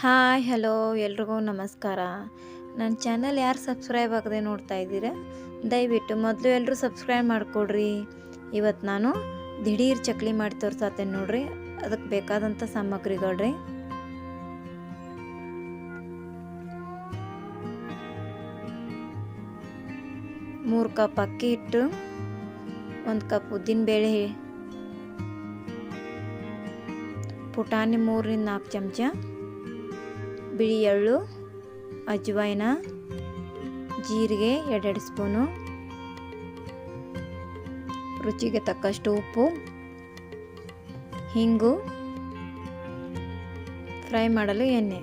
Hi, hello, ಎಲ್ರಿಗೂ ನಮಸ್ಕಾರ. ನನ್ನ ಚಾನಲ್ ಯಾರು ಸಬ್ಸ್ಕ್ರೈಬ್ ಆಗದೆ ನೋಡ್ತಾ ಇದ್ದೀರಾ? ದಯವಿಟ್ಟು ಮೊದಲು ಎಲ್ಲರೂ ಸಬ್ಸ್ಕ್ರೈಬ್ ಮಾಡಿಕೊಡ್ರಿ. ಇವತ್ತು ನಾನು ದಿಢೀರ್ ಚಕ್ಲಿ ಮಾಡಿ ತೋರ್ಸಾತೇನೆ ನೋಡ್ರಿ. ಅದಕ್ಕೆ ಬೇಕಾದಂಥ ಸಾಮಗ್ರಿಗಳ್ರಿ. ಮೂರು ಕಪ್ ಅಕ್ಕಿ ಹಿಟ್ಟು, ಒಂದು ಕಪ್ ಉದ್ದಿನಬೇಳೆ ಪುಟಾಣಿ ಮೂರರಿಂದ ನಾಲ್ಕು ಚಮಚ ಬಿಳಿ ಎಳ್ಳು ಅಜ್ವಾಯಿನ, ಜೀರಿಗೆ ಎರಡೆರಡು ಸ್ಪೂನು. ರುಚಿಗೆ ತಕ್ಕಷ್ಟು ಉಪ್ಪು, ಹಿಂಗು, ಫ್ರೈ ಮಾಡಲು ಎಣ್ಣೆ.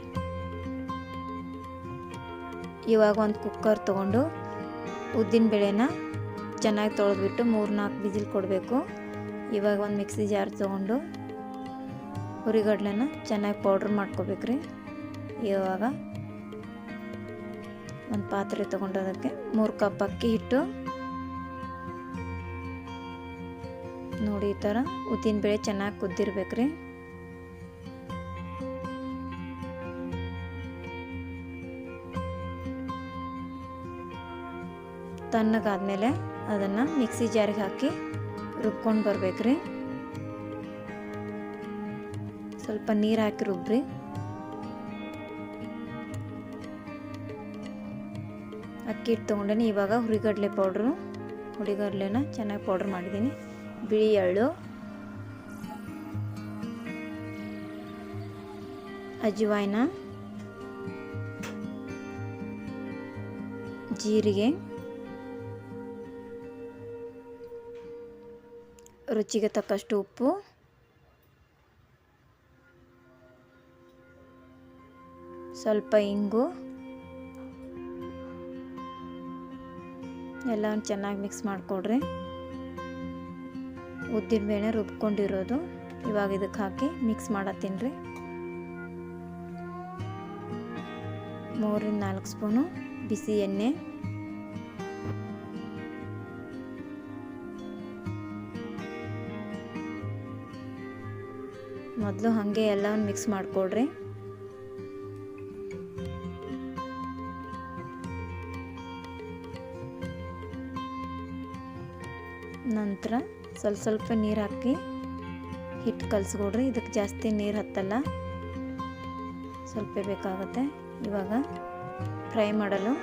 ಇವಾಗ ಒಂದು ಕುಕ್ಕರ್ ತೊಗೊಂಡು ಉದ್ದಿನ ಬೇಳೆನ ಚೆನ್ನಾಗಿ ತೊಳೆದ್ಬಿಟ್ಟು ಮೂರು ನಾಲ್ಕು ಬಿಸಿಲ್ ಕೊಡಬೇಕು. ಇವಾಗ ಒಂದು ಮಿಕ್ಸಿ ಜಾರ್ ತೊಗೊಂಡು ಹುರಿಗಡ್ಲೆನ ಚೆನ್ನಾಗಿ ಪೌಡ್ರ್ ಮಾಡ್ಕೋಬೇಕ್ರಿ. ಇವಾಗ ಒಂದು ಪಾತ್ರೆ ತೊಗೊಂಡು ಅದಕ್ಕೆ ಮೂರು ಕಪ್ ಅಕ್ಕಿ ಹಿಟ್ಟು. ನೋಡಿ ಈ ಥರ ಉದ್ದಿನ ಬೇಳೆ ಚೆನ್ನಾಗಿ ಕುದ್ದಿರ್ಬೇಕ್ರಿ. ತಣ್ಣಗಾದ್ಮೇಲೆ ಅದನ್ನು ಮಿಕ್ಸಿ ಜಾರಿಗೆ ಹಾಕಿ ರುಬ್ಕೊಂಡು ಬರ್ಬೇಕ್ರಿ. ಸ್ವಲ್ಪ ನೀರು ಹಾಕಿ ರುಬ್ರಿ ಅಕ್ಕಿ ಹಿಟ್ಟು ತೊಗೊಂಡೇನೆ, ಇವಾಗ ಹುರಿಗಡಲೆ ಪೌಡ್ರು ಹುರಿಗಡಲೆನ ಚೆನ್ನಾಗಿ ಪೌಡ್ರ್ ಮಾಡಿದ್ದೀನಿ. ಬಿಳಿ ಎಳ್ಳು ಅಜ್ವಾಯ್ನ ಜೀರಿಗೆ, ರುಚಿಗೆ ತಕ್ಕಷ್ಟು ಉಪ್ಪು, ಸ್ವಲ್ಪ ಇಂಗು ಎಲ್ಲ ಚೆನ್ನಾಗಿ ಮಿಕ್ಸ್ ಮಾಡಿಕೊಡ್ರಿ. ಉದ್ದಿನ ಬೇಳೆ ರುಬ್ಕೊಂಡಿರೋದು. ಇವಾಗ ಇದಕ್ಕೆ ಹಾಕಿ ಮಿಕ್ಸ್ ಮಾಡತ್ತೀನಿ ರೀ ಮೂರಿಂದ ನಾಲ್ಕು ಸ್ಪೂನು ಬಿಸಿ ಎಣ್ಣೆ. ಮೊದಲು ಹಾಗೆ ಎಲ್ಲವನ್ನು ಮಿಕ್ಸ್ ಮಾಡಿಕೊಡ್ರಿ. ನಂತರ ಸ್ವಲ್ಪ ಸ್ವಲ್ಪ ನೀರು ಹಾಕಿ ಹಿಟ್ಟು ಕಲಿಸ್ಕೊಡ್ರಿ. ಇದಕ್ಕೆ ಜಾಸ್ತಿ ನೀರು ಹತ್ತಲ್ಲ. ಸ್ವಲ್ಪ ಬೇಕಾಗುತ್ತೆ. ಇವಾಗ ಫ್ರೈ ಮಾಡಲು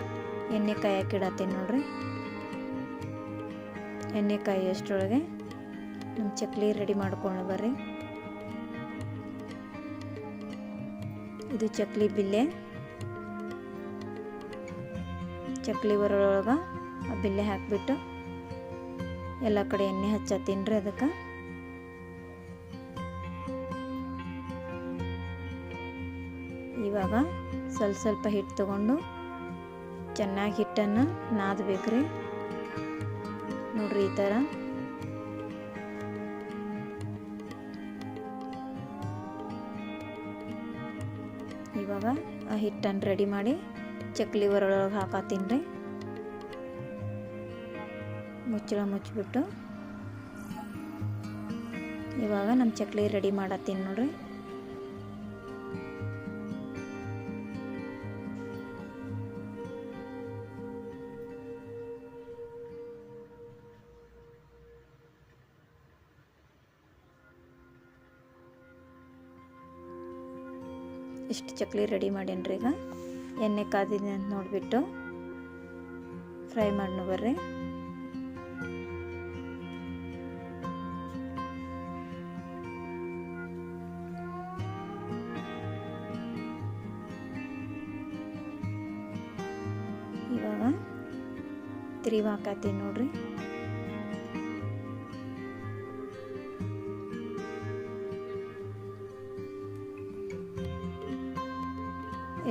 ಎಣ್ಣೆ ಕಾಯಿ ಹಾಕಿಡತ್ತೀನಿ ನೋಡ್ರಿ. ಎಣ್ಣೆ ಕಾಯಿ ಅಷ್ಟರೊಳಗೆ ನಮ್ಮ ಚಕ್ಲಿ ರೆಡಿ ಮಾಡ್ಕೊಂಡು ಬರ್ರಿ. ಇದು ಚಕ್ಲಿ ಬಿಲ್ಲೆ. ಚಕ್ಲಿ ಬರೋಳೊಳಗೆ ಆ ಬಿಲ್ಲೆ ಹಾಕಿಬಿಟ್ಟು ಎಲ್ಲ ಕಡೆ ಎಣ್ಣೆ ಹಚ್ಚತ್ತೀನಿ ರೀ ಅದಕ್ಕೆ. ಇವಾಗ ಸ್ವಲ್ಪ ಸ್ವಲ್ಪ ಹಿಟ್ಟು ತಗೊಂಡು ಚೆನ್ನಾಗಿ ಹಿಟ್ಟನ್ನು ನಾದಬೇಕ್ರಿ ನೋಡ್ರಿ ಈ ಥರ. ಇವಾಗ ಆ ಹಿಟ್ಟನ್ನು ರೆಡಿ ಮಾಡಿ ಚಕ್ಲಿ ಒರಳೊಳಗೆ ಹಾಕತ್ತೀನಿ ರೀ. ಮುಚ್ಚಳ ಮುಚ್ಚಿಬಿಟ್ಟು ಇವಾಗ ನಮ್ಮ ಚಕ್ಲಿ ರೆಡಿ ಮಾಡತ್ತೀನಿ ನೋಡ್ರಿ. ಇಷ್ಟು ಚಕ್ಲಿ ರೆಡಿ ಮಾಡೇನ್ರಿ ಈಗ. ಎಣ್ಣೆ ಕಾದಿದೆ ಅಂತ ನೋಡಿಬಿಟ್ಟು ಫ್ರೈ ಮಾಡಿ ಬರ್ರಿ. ತಿರಿವು ಹಾಕತ್ತೀನಿ ನೋಡ್ರಿ.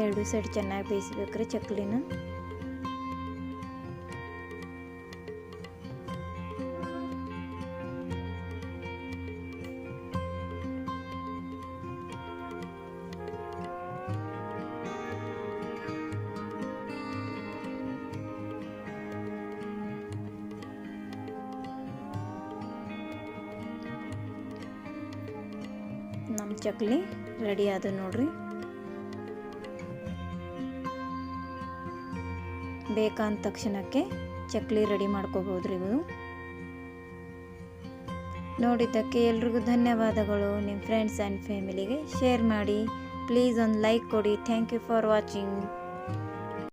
ಎರಡು ಸೈಡ್ ಚೆನ್ನಾಗಿ ಬೇಯಿಸ್ಬೇಕ್ರಿ ಚಕ್ಲಿನ. ಚಕ್ಲಿ ರೆಡಿ ಆದ ನೋಡ್ರಿ. ಬೇಕಾದ ತಕ್ಷಣಕ್ಕೆ ಚಕ್ಲಿ ರೆಡಿ ಮಾಡ್ಕೋಬೋದ್ರಿ ಇದು ನೋಡಿದ್ದಕ್ಕೆ ಎಲ್ರಿಗೂ ಧನ್ಯವಾದಗಳು. ನಿಮ್ಮ ಫ್ರೆಂಡ್ಸ್ ಆ್ಯಂಡ್ ಫ್ಯಾಮಿಲಿಗೆ ಶೇರ್ ಮಾಡಿ. ಪ್ಲೀಸ್ ಒಂದು ಲೈಕ್ ಕೊಡಿ. Thank you for watching